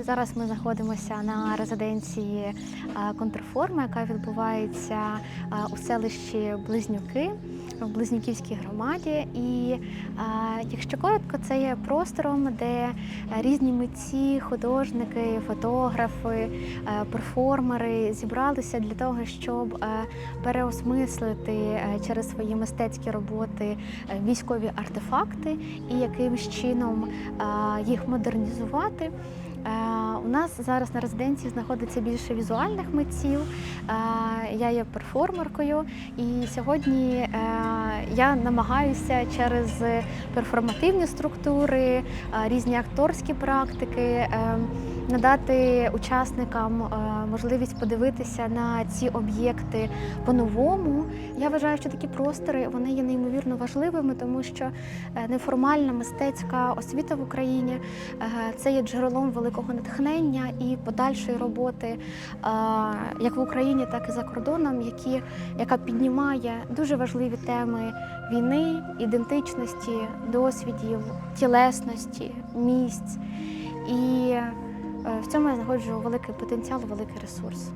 Зараз ми знаходимося на резиденції контрформи, яка відбувається у селищі Близнюки в Близнюківській громаді. І якщо коротко, це є простором, де різні митці, художники, фотографи, перформери зібралися для того, щоб переосмислити через свої мистецькі роботи військові артефакти і якимсь чином їх модернізувати. Е, У нас зараз на резиденції знаходиться більше візуальних митців. Е, Я є перформеркою, і сьогодні е, я намагаюся через перформативні структури, різні акторські практики е, надати учасникам е, можливість подивитися на ці об'єкти по-новому. Я вважаю, що такі простори вони є неймовірно важливими, тому що е, неформальна мистецька освіта в Україні е, це є джерелом великого натхнення і подальшої роботи як в Україні, так і за кордоном, які, яка піднімає дуже важливі теми війни, ідентичності, досвідів, тілесності, місць. І в цьому я знаходжу великий потенціал, великий ресурс.